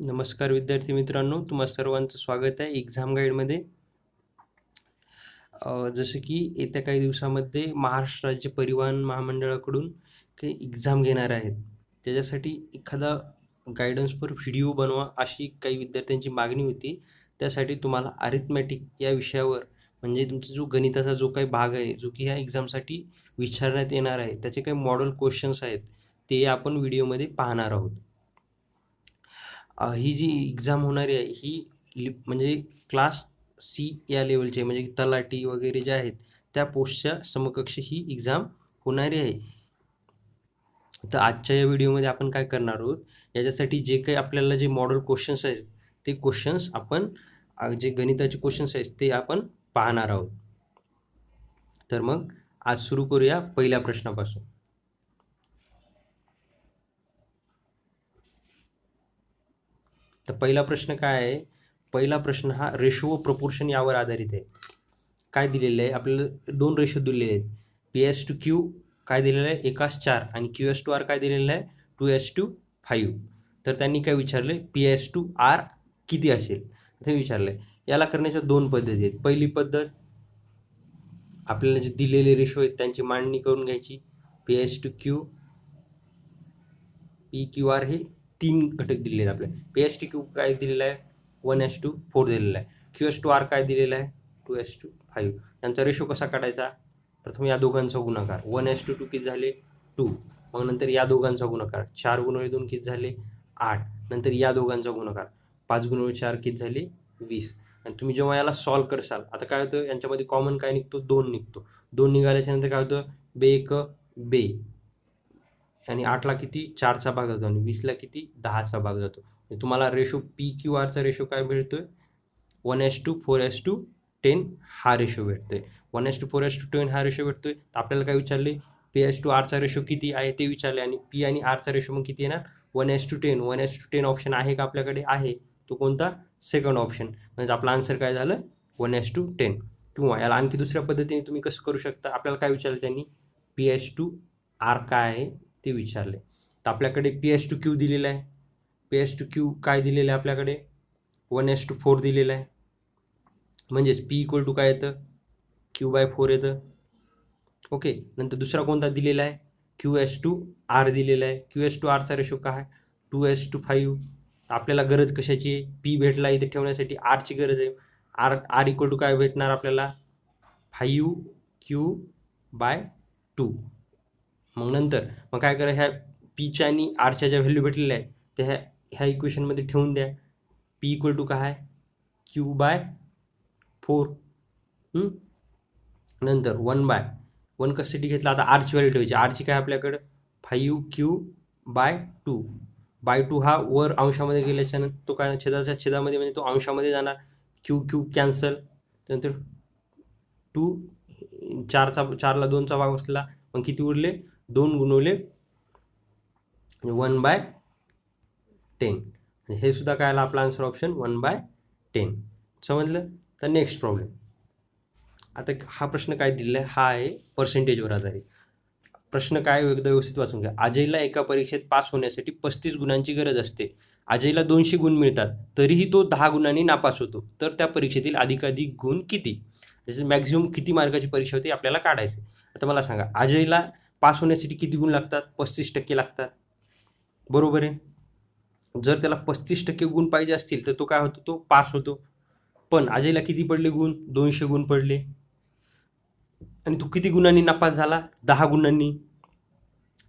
नमस्कार विद्यार्थी मित्रांनो तुम्हा सर्वांचं स्वागत आहे एक्झाम गाईडमध्ये जसं की येत्या काही दिवसामध्ये महाराष्ट्र राज्य परिवहन महामंडळाकडून काही एक्झाम घेणार आहेत. त्याच्यासाठी एखादा गायडन्सवर व्हिडिओ बनवा अशी काही विद्यार्थ्यांची मागणी होती. त्यासाठी तुम्हाला अरिथमॅटिक या विषयावर म्हणजे तुमचा जो गणिताचा जो काही भाग आहे जो की ह्या एक्झामसाठी विचारण्यात येणार आहे त्याचे काही मॉडेल क्वेश्चन्स आहेत ते आपण व्हिडिओमध्ये पाहणार आहोत. ही जी एक्झाम होणारी आहे ही लि म्हणजे क्लास सी या लेवलची आहे म्हणजे तलाटी वगैरे जे आहेत त्या पोस्टच्या समकक्ष ही एक्झाम होणारी आहे. तर आजच्या या व्हिडिओमध्ये आपण काय करणार आहोत याच्यासाठी जे काही आपल्याला जे मॉडल क्वेश्चन्स आहेत ते क्वेश्चन्स आपण जे गणिताचे क्वेश्चन्स आहेत ते आपण पाहणार आहोत. तर मग आज सुरू करूया पहिल्या प्रश्नापासून. तर पहिला प्रश्न काय आहे? पहिला प्रश्न हा रेशो प्रपोर्शन यावर आधारित आहे. काय दिलेलं आहे? आपल्याला दोन रेशो दिलेले आहेत. पी एस टू क्यू काय दिलेलं आहे? एकास चार. आणि क्यू एस टू आर काय दिलेलं आहे? टू एस टू फाईव्ह तर त्यांनी काय विचारलं पी एस टू आर किती असेल? ते विचारलं आहे याला करण्याच्या दोन पद्धती आहेत. पहिली पद्धत आपल्याला जे दिलेले रेशो आहेत त्यांची मांडणी करून घ्यायची. P is to Q P Q R हे तीन घटक दिलेले आहेत आपल्याला पी एस टी क्यू काय दिलेलं आहे? वन एस टू फोर दिलेला आहे. क्यू एस टू आर काय दिलेला आहे? टू एस टू फाईव्ह त्यांचा रेशो कसा काढायचा? प्रथम या दोघांचा गुणाकार. वन एस टू टू किती झाले? टू मग नंतर या दोघांचा गुणाकार. चार गुणवळे दोन किती झाले? आठ. नंतर या दोघांचा गुणाकार. पाच गुणवळे चार किती झाले? वीस. आणि तुम्ही जेव्हा याला सॉल्व करसाल आता काय होतं? यांच्यामध्ये कॉमन काय निघतो? दोन निघतो. दोन निघाल्याच्यानंतर काय होतं? बे एक बे. आणि आठला किती? चारचा भाग जातो आणि वीसला किती? दहाचा भाग जातो. म्हणजे तुम्हाला रेशो पी क्यू आरचा रेशो काय भेटतोय one is to four is to ten हा रेशो भेटतोय. One is to four is to ten हा रेशो भेटतोय. तर आपल्याला काय विचारले? पी एस टू आरचा रेशो किती आहे ते विचारले आणि पी आणि आरचा रेशो मग किती येणार? One is to ten one is to ten option आहे का आपल्याकडे? आहे. तो कोणता? सेकंड ऑप्शन म्हणजे आपला आन्सर काय झालं? वन एस टू टेन किंवा याला आणखी दुसऱ्या पद्धतीने तुम्ही कसं करू शकता? आपल्याला काय विचारलं त्यांनी? पी एस टू आर काय आहे? ते विचारले. तर आपल्याकडे पी एस टू क्यू दिलेला आहे. पी एस टू क्यू काय दिलेलं आहे आपल्याकडे? वन एस टू फोर दिलेलं आहे. म्हणजेच पी इक्वल टू काय येतं? क्यू बाय फोर येतं. ओके नंतर दुसरा कोणता दिलेला आहे? क्यू एस टू आर दिलेला आहे. क्यू एस टू आरचा रेशो काय आहे? टू एस टू फाईव्ह तर आपल्याला गरज कशाची आहे? पी भेटला इथे ठेवण्यासाठी आरची गरज आहे. आर आर इक्वल टू काय भेटणार आपल्याला? फाईव्ह क्यू बाय टू मग नंतर मग काय करा ह्या पीच्या आणि आरच्या ज्या व्हॅल्यू भेटलेल्या आहेत त्या ह्या ह्या इक्वेशनमध्ये ठेवून द्या. पी इक्वल टू काय? क्यू बाय फोर नंतर वन बाय वन कस्टडी घेतला? आता आरची व्हॅल्यू ठेवायची. आरची काय आपल्याकडं? Five Q by two by two हा वर अंशामध्ये गेल्याच्यानंतर तो काय छेदाच्या छेदामध्ये म्हणजे तो अंशामध्ये जाणार. क्यू क्यू कॅन्सल नंतर टू चारचा चारला दोनचा भाग असला मग किती उरले? दोन गुणवले वन बाय टेन. हे सुद्धा काय आला? आपला answer option one by ten. समजलं? तर नेक्स्ट प्रॉब्लेम आता हा प्रश्न काय दिलेला आहे? हा आहे पर्सेंटेजवर आधारित. प्रश्न काय एकदा व्यवस्थित वाचून घ्या. अजयला एका परीक्षेत पास होण्यासाठी पस्तीस गुणांची गरज असते. अजयला दोनशे गुण मिळतात. तरीही तो दहा गुणांनी नापास होतो. तर त्या परीक्षेतील अधिकाधिक गुण किती? जसे मॅक्झिमम किती मार्काची परीक्षा होती? आपल्याला काढायची. आता मला सांगा. अजयला पास होण्यासाठी किती गुण लागतात? पस्तीस टक्के लागतात. बरोबर आहे? जर त्याला पस्तीस टक्के गुण पाहिजे असतील तर तो काय होतो? तो पास होतो. पण अजयला किती पडले गुण? दोनशे गुण पडले. आणि तो किती गुणांनी नापास झाला? दहा गुणांनी.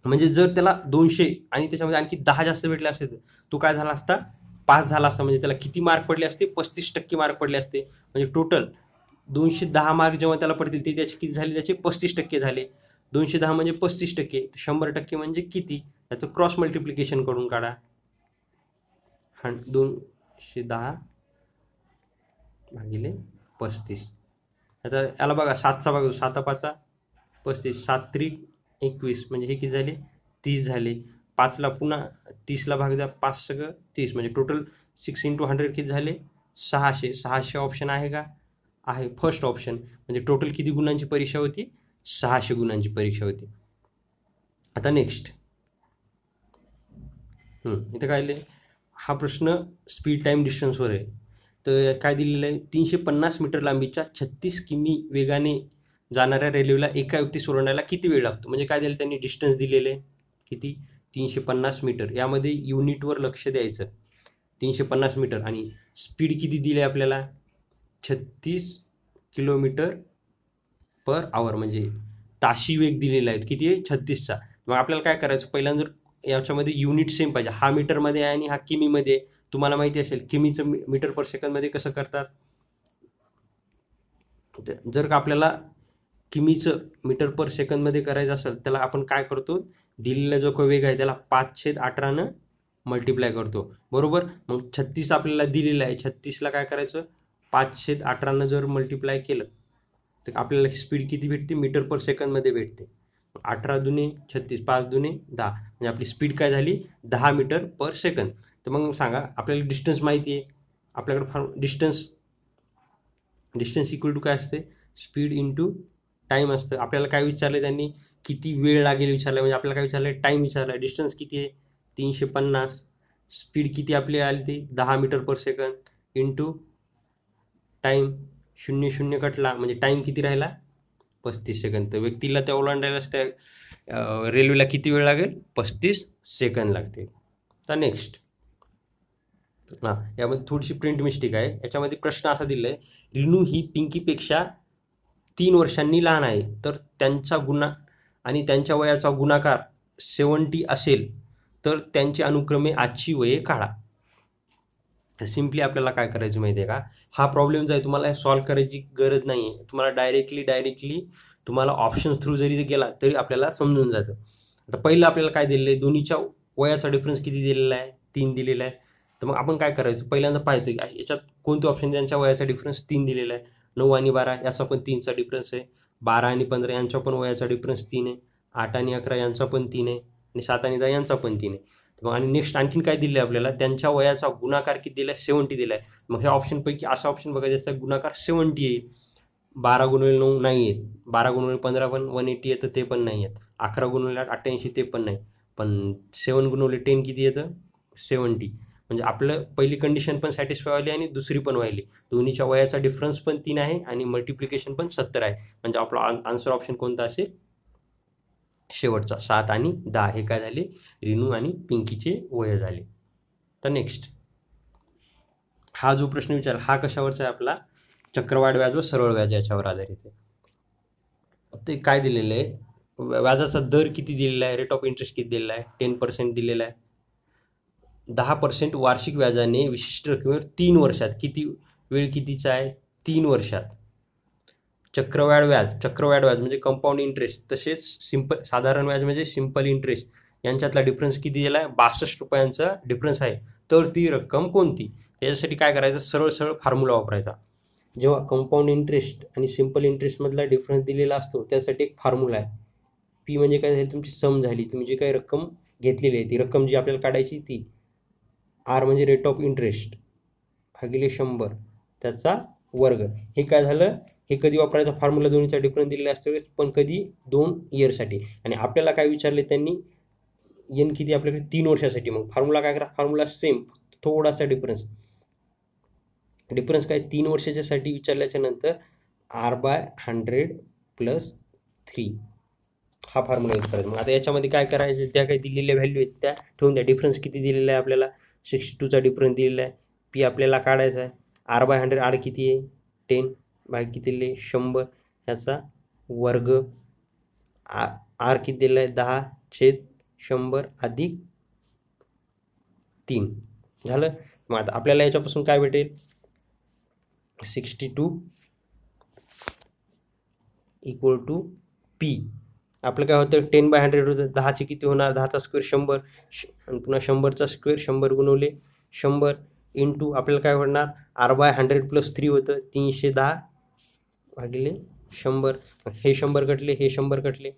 म्हणजे जर त्याला दोनशे आणि त्याच्यामध्ये आणखी दहा जास्त भेटले असते तर तो काय झाला असता? पास झाला असता. म्हणजे त्याला किती मार्क पडले असते? पस्तीस टक्के मार्क पडले असते. म्हणजे टोटल दोनशे दहा मार्क जेव्हा त्याला पडतील ते त्याचे किती झाले? त्याचे पस्तीस टक्के झाले. दोनशे दहा म्हणजे पस्तीस टक्के शंभर टक्के म्हणजे किती? त्याचं क्रॉस मल्टिप्लिकेशन करून काढा. हं दोनशे दहा भागिले पस्तीस. आता याला बघा सातचा भाग साता पाचा पस्तीस. सात त्रिक एकवीस. म्हणजे हे किती झाले? तीस झाले. पाचला पुन्हा तीसला भाग द्या. पाच सगळं तीस. म्हणजे टोटल सिक्स इंटू हंड्रेड किती झाले? सहाशे. सहाशे ऑप्शन आहे का? आहे. फर्स्ट ऑप्शन म्हणजे टोटल किती गुणांची परीक्षा होती? सहाशे गुणांची परीक्षा होती. आता नेक्स्ट इथं काय लिहिले हा प्रश्न स्पीड टाईम डिस्टन्सवर आहे. तर काय दिलेलं आहे? तीनशे पन्नास मीटर लांबीच्या छत्तीस किमी वेगाने जाणाऱ्या रेल्वेला एका व्यक्ती सोडण्याला किती वेळ लागतो? म्हणजे काय दिलं त्यांनी? डिस्टन्स दिलेलं आहे. किती? तीनशे पन्नास मीटर यामध्ये युनिटवर लक्ष द्यायचं. तीनशे पन्नास मीटर आणि स्पीड किती दिली आहे आपल्याला? छत्तीस किलोमीटर पर आवर म्हणजे ताशी वेग दिलेला आहे किती आहे? छत्तीसचा. मग आपल्याला काय करायचं? पहिल्यांदा जर याच्यामध्ये युनिट सेम पाहिजे. हा मीटरमध्ये आहे आणि हा किमीमध्ये आहे. तुम्हाला माहिती असेल किमीचं मीटर पर सेकंदमध्ये कसं करतात? जर का आपल्याला किमीचं मीटर पर सेकंदमध्ये करायचं असेल त्याला आपण काय करतो? दिलेला जो काही वेग आहे त्याला पाचशे अठरानं मल्टिप्लाय करतो. बरोबर? मग छत्तीस आपल्याला दिलेलं आहे. छत्तीसला काय करायचं? पाचशे अठरानं जर मल्टिप्लाय केलं तर आपल्याला स्पीड किती भेटते? मीटर पर सेकंदमध्ये भेटते. अठरा दुने छत्तीस पाच दुने दहा. म्हणजे आपली स्पीड काय झाली? दहा मीटर पर सेकंद तर मग सांगा आपल्याला डिस्टन्स माहिती आहे आपल्याकडे फार डिस्टन्स डिस्टन्स इक्वल टू काय असते? स्पीड इंटू टाईम असतं. आपल्याला काय विचारलं त्यांनी? किती वेळ लागेल विचारलं म्हणजे आपल्याला काय विचारलं टाईम विचारला डिस्टन्स किती आहे? तीनशे पन्नास. स्पीड किती आपली आली ती? दहा metre per second into time शून्य शून्य कटला म्हणजे टाईम किती राहिला? पस्तीस सेकंद तर व्यक्तीला त्या ओलांडायलाच त्या रेल्वेला किती वेळ लागेल? पस्तीस सेकंद लागतील. तर नेक्स्ट हां यामध्ये थोडीशी प्रिंट मिस्टेक आहे. याच्यामध्ये प्रश्न असा दिला आहे रिनू ही पिंकीपेक्षा तीन वर्षांनी लहान आहे. तर त्यांचा गुन्हा आणि त्यांच्या वयाचा गुणाकार सेवन्टी असेल तर त्यांचे अनुक्रमे आजची वये काढा. सिम्पली आपल्याला काय करायचं माहिती आहे का? हा प्रॉब्लेम जो आहे तुम्हाला सॉल्व करायची गरज नाही आहे तुम्हाला डायरेक्टली डायरेक्टली तुम्हाला ऑप्शन्स थ्रू जरी गेला तरी आपल्याला समजून जातं. आता पहिलं आपल्याला काय दिलेलं आहे? दोन्हीच्या वयाचा डिफरन्स किती दिलेला आहे? तीन दिलेला आहे. तर मग आपण काय करायचं? पहिल्यांदा पाहायचं की याच्यात कोणते ऑप्शन त्यांच्या वयाचा डिफरन्स तीन दिलेला आहे. नऊ आणि बारा याचा पण तीनचा डिफरन्स आहे. बारा आणि पंधरा यांचा पण वयाचा डिफरन्स तीन आहे. आठ आणि अकरा यांचा पण तीन आहे. आणि सात आणि दहा यांचा पण तीन आहे. मग आणि नेक्स्ट आणखीन काय दिलं आहे आपल्याला? त्यांच्या वयाचा गुणाकार किती दिला आहे सेवन्टी दिला आहे मग ह्या ऑप्शनपैकी असा ऑप्शन बघा ज्याचा गुणाकार सेवन्टी येईल. बारा गुणवले नऊ नाही आहेत बारा गुणवेल पंधरा पण वन एटी येतं ते पण नाही आहेत अकरा गुणवेल अठ्ठ्याऐंशी ते पण नाही. पण सेवन गुणवले टेन किती येतं? सेवन्टी म्हणजे आपलं पहिली कंडिशन पण सॅटिस्फाय व्हायली आणि दुसरी पण व्हायली. दोन्हीच्या वयाचा डिफरन्स पण तीन आहे आणि मल्टिप्लिकेशन पण सत्तर आहे. म्हणजे आपला आन्सर ऑप्शन कोणता असेल? शेवटचा सात आणि दहा. हे काय झाले? रिनू आणि पिंकीचे वय झाले. तर नेक्स्ट हा जो प्रश्न विचार हा कशावरचा आहे आपला? चक्रवाढ व्याज व सरळ व्याज याच्यावर आधारित आहे. ते काय दिलेलं आहे? व्या- व्याजाचा दर किती दिलेला आहे? रेट ऑफ इंटरेस्ट किती दिलेला आहे? टेन पर्सेंट दिलेला आहे. दहा पर्सेंट वार्षिक व्याजाने विशिष्ट रकमेवर तीन वर्षात किती वेळ कितीचा आहे? तीन वर्षात. चक्रवाढ व्याज चक्रवाढ व्याज म्हणजे कंपाऊंड इंटरेस्ट तसेच सिंपल साधारण व्याज म्हणजे सिंपल इंटरेस्ट यांच्यातला डिफरन्स किती दिला आहे? बासष्ट रुपयांचा डिफरन्स आहे. तर ती रक्कम कोणती? त्याच्यासाठी काय करायचं? सरळ सरळ फॉर्म्युला वापरायचा. जेव्हा कंपाऊंड इंटरेस्ट आणि सिंपल इंटरेस्टमधला डिफरन्स दिलेला असतो त्यासाठी एक फॉर्म्युला आहे. पी म्हणजे काय झाली? तुमची सम झाली. तुम्ही जी काही रक्कम घेतलेली आहे ती रक्कम जी आपल्याला काढायची ती आर म्हणजे रेट ऑफ इंटरेस्ट भागिले शंभर त्याचा वर्ग. हे काय झालं? हे कधी वापरायचा? फॉर्म्युला दोन्हीचा डिफरन्स दिलेला असतो पण कधी? दोन इयरसाठी आणि आपल्याला काय विचारले त्यांनी? एन किती आपल्याकडे? तीन वर्षासाठी. मग फॉर्म्युला काय करा? फॉर्म्युला सेम थोडासा डिफरन्स डिफरन्स काय? तीन वर्षाच्यासाठी विचारल्याच्या नंतर R by hundred plus three हा फॉर्म्युला यूज करायचा. मग आता याच्यामध्ये काय करायचं? त्या काही दिलेल्या व्हॅल्यू आहेत त्या ठेवून द्या. डिफरन्स किती दिलेला आहे आपल्याला? सिक्स्टी टूचा डिफरन्स दिलेला आहे. पी आपल्याला काढायचा आहे. आर बाय हंड्रेड आर किती आहे? टेन बाय शंभर ह्याचा वर्ग आ आर किती दिला आहे दहा छेद शंभर अधिक तीन. झालं? मग आता आपल्याला याच्यापासून काय भेटेल? Sixty two equal to P आपलं काय होतं? टेन बाय हंड्रेड होतं. दहाचे किती होणार? दहाचा स्क्वेअर शंभर. श आणि पुन्हा शंभरचा स्क्वेअर शंभर गुणवले शंभर इंटू आपल्याला काय होणार? R by hundred plus three होतं. तीनशे दहा भागिले. शंभर हे शंभर कटले हे शंभर कटले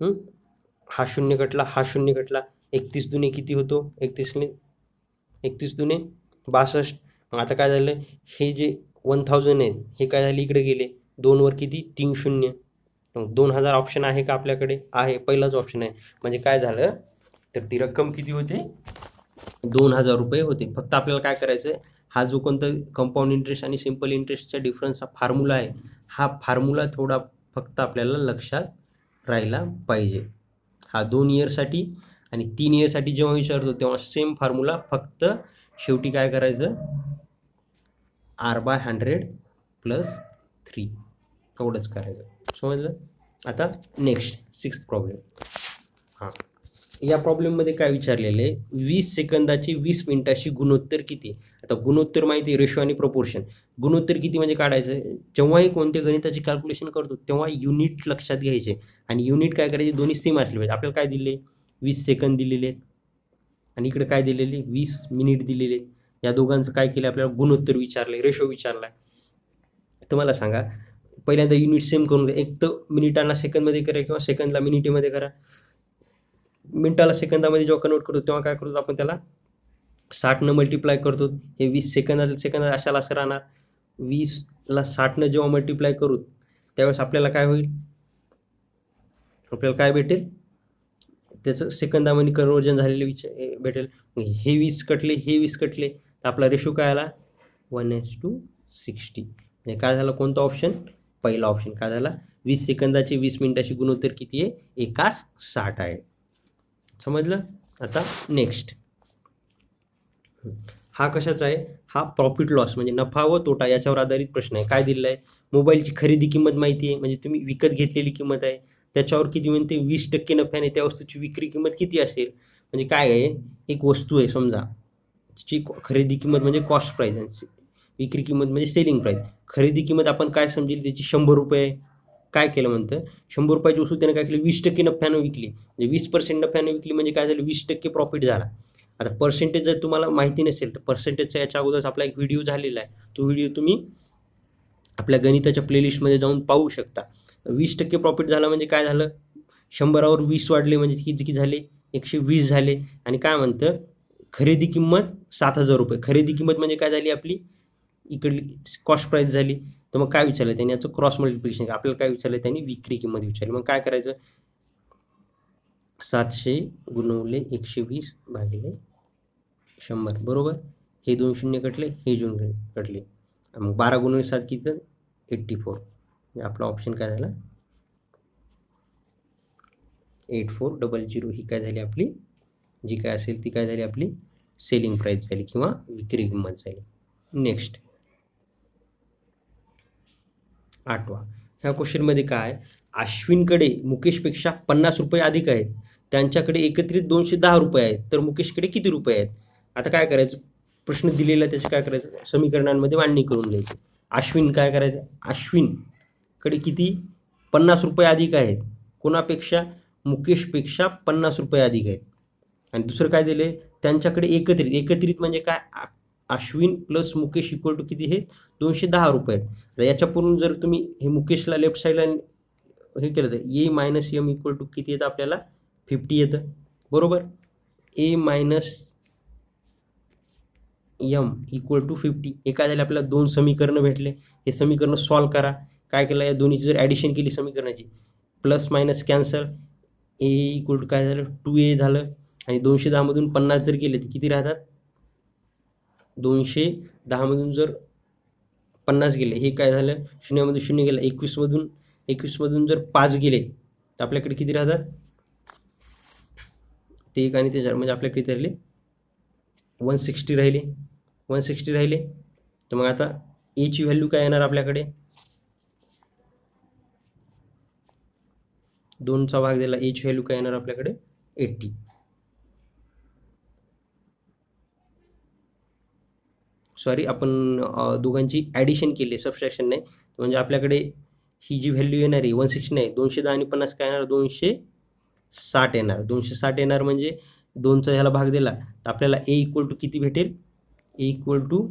हा? शून्य कटला हा शून्य कटला एकतीस दुने किती होतो? एकतीसने एकतीस दुने बासष्ट. आता काय झालं? हे जे वन थाउजंड आहेत हे काय झाले? इकडे गेले. दोनवर किती? तीन शून्य. दोन हजार ऑप्शन आहे का आपल्याकडे? आहे. पहिलाच ऑप्शन आहे. म्हणजे काय झालं? तर ती रक्कम किती होते? दोन हजार रुपये होते. फक्त आपल्याला काय करायचं आहे हा जो कोणता कंपाऊंड इंटरेस्ट आणि सिंपल इंटरेस्टचा डिफरन्स हा फॉर्म्युला आहे हा फार्मुला थोडा फक्त आपल्याला लक्षात राहिला पाहिजे. हा दोन इयरसाठी आणि तीन इयरसाठी जेव्हा विचारतो तेव्हा सेम फॉर्म्युला फक्त शेवटी काय करायचं? R by hundred plus three एवढंच करायचं. समजलं? आता नेक्स्ट सिक्स्थ प्रॉब्लेम हां. या प्रॉब्लेममध्ये काय विचारलेलं आहे? वीस सेकंदाची वीस मिनिटाची गुणोत्तर किती? आता गुणोत्तर माहिती आहे रेशो आणि प्रपोर्शन गुणोत्तर किती म्हणजे काढायचं? जेव्हाही कोणत्या गणिताचे कॅल्क्युलेशन करतो तेव्हा युनिट लक्षात घ्यायचे. आणि युनिट काय करायचे? दोन्ही सेम असले पाहिजे. आपल्याला काय दिले? वीस सेकंद दिलेले. आहेत आणि इकडे काय दिलेले? वीस मिनिट दिलेले. या दोघांचं काय केलं? आपल्याला गुणोत्तर विचारलं रेशो विचारला तर मला सांगा पहिल्यांदा युनिट सेम करून एक तर मिनिटांना सेकंदमध्ये करा किंवा सेकंदला मिनिटीमध्ये करा. मिनिटाला सेकंदामध्ये जेव्हा कन्वर्ट करतो तेव्हा काय करतो आपण त्याला? साठनं मल्टिप्लाय करतो हे वीस सेकंदाचं सेकंद अशाला असं राहणार. वीसला साठनं जेव्हा मल्टिप्लाय करू त्यावेळेस आपल्याला काय होईल? आपल्याला काय भेटेल? त्याचं सेकंदामध्ये कन्वर्जन झालेले विच भेटेल. हे वीस कटले हे वीस कटले तर आपला रेशो काय आला? वन एस टू सिक्स्टी म्हणजे काय झालं? कोणतं ऑप्शन पहिला ऑप्शन काय झाला? वीस सेकंदाची वीस मिनिटाची गुणोत्तर किती आहे? एकाच साठ आहे. समजलं? आता नेक्स्ट हा कशाचा आहे? हा प्रॉफिट लॉस म्हणजे नफा व तोटा याच्यावर आधारित प्रश्न आहे. काय दिलेला आहे? मोबाईलची खरेदी किंमत माहिती आहे. म्हणजे तुम्ही विकत घेतलेली किंमत आहे. त्याच्यावर किती म्हणते? वीस टक्के नफ्याने त्या वस्तूची विक्री किंमत किती असेल? म्हणजे काय आहे? एक वस्तू आहे समजा. तिची खरेदी किंमत म्हणजे कॉस्ट प्राईज विक्री किंमत म्हणजे सेलिंग प्राईज खरेदी किंमत आपण काय समजेल? त्याची शंभर रुपये काय केलं म्हणतं? शंभर रुपयाची वस्तू त्याने काय केली? वीस टक्के नफ्यानं विकली. म्हणजे वीस पर्सेंट नफ्यानं विकली म्हणजे काय झालं? वीस टक्के प्रॉफिट झाला. आता पर्सेंटेज जर तुम्हाला माहिती नसेल तर पर्सेंटेजचा याच्या अगोदरच आपला एक व्हिडिओ झालेला आहे. तो व्हिडिओ तुम्ही आपल्या गणिताच्या प्लेलिस्टमध्ये जाऊन पाहू शकता. वीस टक्के प्रॉफिट झाला म्हणजे काय झालं? शंभरावर वीस वाढले म्हणजे किती किती झाले? एकशे वीस झाले. आणि काय म्हणतं? खरेदी किंमत सात हजार रुपये. खरेदी किंमत म्हणजे काय झाली आपली? इकडली कॉस्ट प्राईस झाली. तर मग काय विचारलं त्यांनी? याचं क्रॉस मल्टिप्लिकेशन आपल्याला काय विचारलं त्यांनी? विक्री किंमत विचारली. मग काय करायचं? सातशे गुणवले एकशे वीस भागिले शंभर बरोबर? हे दोन शून्य कटले हे दोन कटले. मग बारा गुणवले सात किती तर? Eighty four. म्हणजे आपला ऑप्शन काय झाला? एट फोर डबल झिरो ही काय झाली आपली? जी काय असेल ती काय झाली आपली? सेलिंग प्राईस झाली किंवा विक्री किंमत झाली. नेक्स्ट आठवा. ह्या क्वेश्चनमध्ये काय? अश्विनकडे मुकेशपेक्षा पन्नास रुपये अधिक आहेत. त्यांच्याकडे एकत्रित दोनशे दहा रुपये आहेत. तर मुकेशकडे किती रुपये आहेत? आता काय करायचं? प्रश्न दिलेला त्याचे काय करायचं? समीकरणांमध्ये मांडणी करून द्यायची अश्विन काय करायचं? अश्विनकडे किती? पन्नास रुपये अधिक आहेत. कोणापेक्षा? मुकेशपेक्षा पन्नास रुपये अधिक आहेत. आणि दुसरं काय दिले त्यांच्याकडे एकत्रित. एकत्रित म्हणजे काय? Ashwin plus Mukesh equal to किती हे? दोनशे दहा रुपये आहेत. याच्यापूर्वी जर तुम्ही हे मुकेशला लेफ्ट साईडला हे केलं तर A minus M equal to किती येतं आपल्याला? फिफ्टी येतं. बरोबर? A minus M equal to fifty एखाद्याला आपल्याला दोन समीकरणं भेटले हे समीकरणं सॉल्व करा. काय केलं या दोन्हीची जर ॲडिशन केली समीकरणाची. Plus minus cancel A equal to काय झालं? टू ए झालं. आणि दोनशे दहामधून पन्नास जर गेले तर किती राहतात? दोनशे दहामधून जर पन्नास गेले हे काय झालं? शून्यामध्ये शून्य गेलं. एकवीसमधून एकवीसमधून जर पाच गेले तर आपल्याकडे किती राहतात? ते एक आणि ते चार. म्हणजे आपल्याकडे किती राहिले वन सिक्स्टी राहिले. वन सिक्स्टी राहिले. तर मग आता e एची व्हॅल्यू काय येणार आपल्याकडे? दोनचा भाग दिला e एची व्हॅल्यू काय येणार आपल्याकडे? एट्टी सॉरी आपण दोघांची ॲडिशन केली आहे सबस्ट्रॅक्शन नाही म्हणजे आपल्याकडे ही जी व्हॅल्यू येणार आहे वन सिक्स्टी नाही दोनशे दहा आणि पन्नास काय येणार? दोनशे साठ येणार. दोनशे साठ येणार म्हणजे दोनचा ह्याला भाग दिला तर आपल्याला ए इक्वल टू किती भेटेल? ए इक्वल टू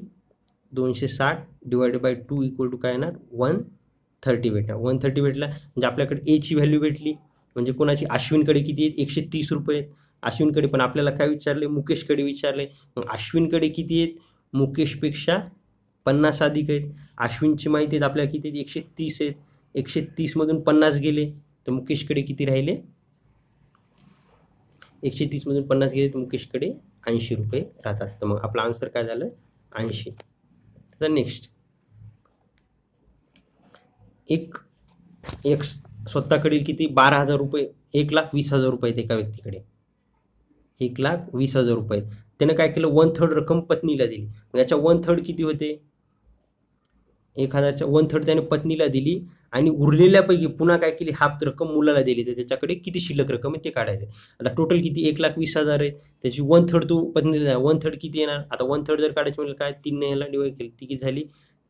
दोनशे साठ divided by two equal to काय येणार? वन थर्टी भेटणार. वन थर्टी भेटला म्हणजे आपल्याकडे एची व्हॅल्यू भेटली. म्हणजे कोणाची? अश्विनकडे किती आहेत? एकशे तीस रुपये आहेत. अश्विनकडे पण आपल्याला काय विचारले? मुकेशकडे विचारले. मग अश्विनकडे किती आहेत? मुकेशपेक्षा पन्नास अधिक आहेत. अश्विनची माहिती आहेत आपल्याला किती आहेत? एकशे तीस आहेत. एकशे तीसमधून पन्नास गेले. तर मुकेशकडे किती राहिले? एकशे तीसमधून पन्नास गेले तर मुकेशकडे ऐंशी रुपये राहतात. तर मग आपला आन्सर काय झालं? ऐंशी. तर नेक्स्ट एक एक स्वतःकडील किती? बारा हजार रुपये एक लाख वीस हजार रुपये आहेत एका व्यक्तीकडे. एक लाख वीस हजार रुपये आहेत. त्यानं काय केलं? वन थर्ड रक्कम पत्नीला दिली. याच्या वन थर्ड किती होते? एक हजारच्या वन थर्ड त्याने पत्नीला दिली. आणि उरलेल्यापैकी पुन्हा काय केली? हाफ रक्कम मुलाला दिली. तर त्याच्याकडे किती शिल्लक रक्कम आहे ते काढायचं आता टोटल किती? एक लाख वीस हजार आहे. त्याची वन थर्ड तू पत्नीला वन थर्ड किती येणार? आता वन थर्ड जर काढायची म्हणजे काय? तीनने याला डिवाईड केली. ती किती झाली?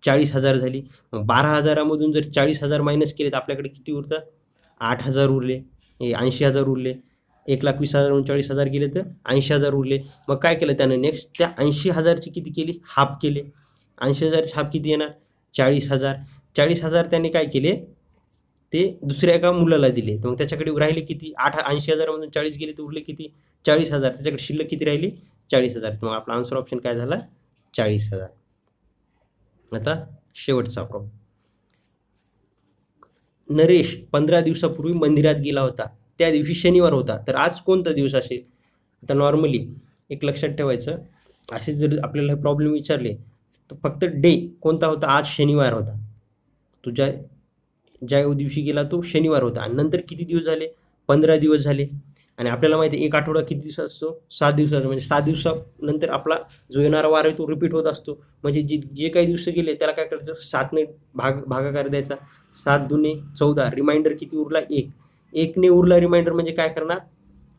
चाळीस हजार झाली. मग बारा हजारामधून जर चाळीस हजार मायनस केले तर आपल्याकडे किती उरतात आठ हजार उरले. हे ऐंशी हजार उरले. एक लाख वीस हजार चाळीस हजार गेले तर ऐंशी हजार उरले. मग काय केलं त्यानं? नेक्स्ट त्या ऐंशी हजारची किती केली? हाफ केले. ऐंशी हजारची हाफ किती येणार? चाळीस हजार. चाळीस हजार त्याने काय केले? ते दुसऱ्या एका मुलाला दिले. तर मग त्याच्याकडे राहिले किती? आठ ऐंशी हजारामधून चाळीस गेले तर उरले किती? चाळीस हजार. त्याच्याकडे शिल्लक किती राहिली? चाळीस हजार. मग आपला आन्सर ऑप्शन काय झाला? चाळीस हजार. आता शेवटचा प्रॉब्लेम नरेश पंधरा दिवसापूर्वी मंदिरात गेला होता. त्या दिवशी शनिवार होता. तर आज कोणता दिवस असेल? आता नॉर्मली एक लक्षात ठेवायचं. असे जर आपल्याला प्रॉब्लेम विचारले तर फक्त डे कोणता होता? आज शनिवार होता. तुझ्या ज्या दिवशी गेला तो शनिवार होता. आणि नंतर किती दिवस झाले? पंधरा दिवस झाले. आणि आपल्याला माहिती आहे एक आठवडा किती दिवस असतो? सात दिवसाचा म्हणजे सात दिवसानंतर आपला जो येणारा वार आहे तो रिपीट होत असतो. म्हणजे जे जे काही दिवस गेले त्याला काय करायचं? सातने भाग भागाकार द्यायचा. सात दुने चौदा. रिमाइंडर किती उरला? एक. एकने उरला रिमाइंडर म्हणजे काय करणार?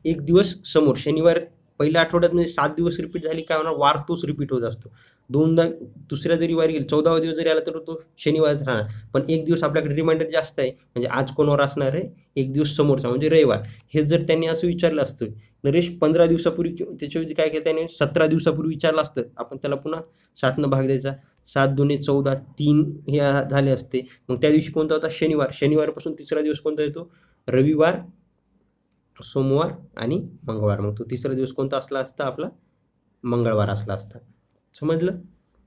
एक दिवस समोर. शनिवार पहिल्या आठवड्यात म्हणजे सात दिवस रिपीट झाली काय होणार वार तोच रिपीट होत असतो. दोनदा दुसऱ्या जरी वार गेली चौदावा दिवस जरी आला तर तो शनिवारच राहणार. पण एक दिवस आपल्याकडे रिमाइंडर जास्त आहे म्हणजे आज कोणावर असणार आहे? एक दिवस समोरचा म्हणजे रविवार. हे जर त्यांनी असं विचारलं असतं नरेश पंधरा दिवसापूर्वी त्याच्याऐवजी काय केलं त्याने? सतरा दिवसापूर्वी विचारलं असतं. आपण त्याला पुन्हा सातनं भाग द्यायचा. सात दोन्ही चौदा तीन हे झाले असते. मग त्या दिवशी कोणता होता? शनिवार. शनिवारपासून तिसरा दिवस कोणता येतो? रविवार सोमवार आणि मंगळवार. मग तो तिसरा दिवस कोणता असला असता आपला मंगळवार असला असता. समजलं?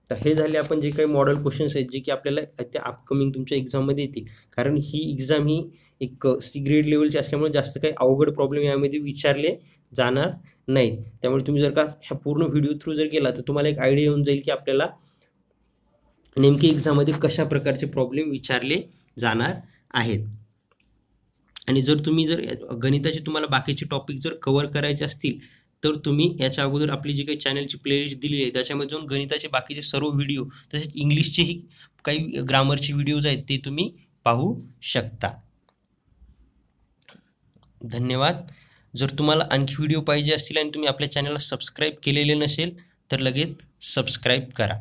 तर हे झाले आपण जे काही मॉडल क्वेश्चन्स आहेत जे की आपल्याला त्या अपकमिंग तुमच्या एक्झाममध्ये येतील. कारण ही एक्झाम ही एक सी ग्रेड लेवलची असल्यामुळे जास्त काही अवघड प्रॉब्लेम यामध्ये विचारले जाणार नाहीत. त्यामुळे तुम्ही जर का ह्या पूर्ण व्हिडिओ थ्रू जर गेला तर तुम्हाला एक आयडिया येऊन जाईल की आपल्याला नेमके एक्झाममध्ये कशा प्रकारचे प्रॉब्लेम विचारले जाणार आहेत. आणि जर तुम्ही जर गणिताचे तुम्हाला बाकीचे टॉपिक जर कवर करायचे असतील तर तुम्ही याच्या अगोदर आपली जी काही चॅनलची प्लेलिस्ट दिलेली आहे त्याच्यामध्ये जाऊन गणिताचे बाकीचे सर्व व्हिडिओ तसेच इंग्लिशचेही काही ग्रामरचे व्हिडिओज आहेत ते तुम्ही पाहू शकता. धन्यवाद. जर तुम्हाला आणखी व्हिडिओ पाहिजे असतील आणि तुम्ही आपल्या चॅनलला सबस्क्राईब केलेले नसेल तर लगेच सबस्क्राईब करा.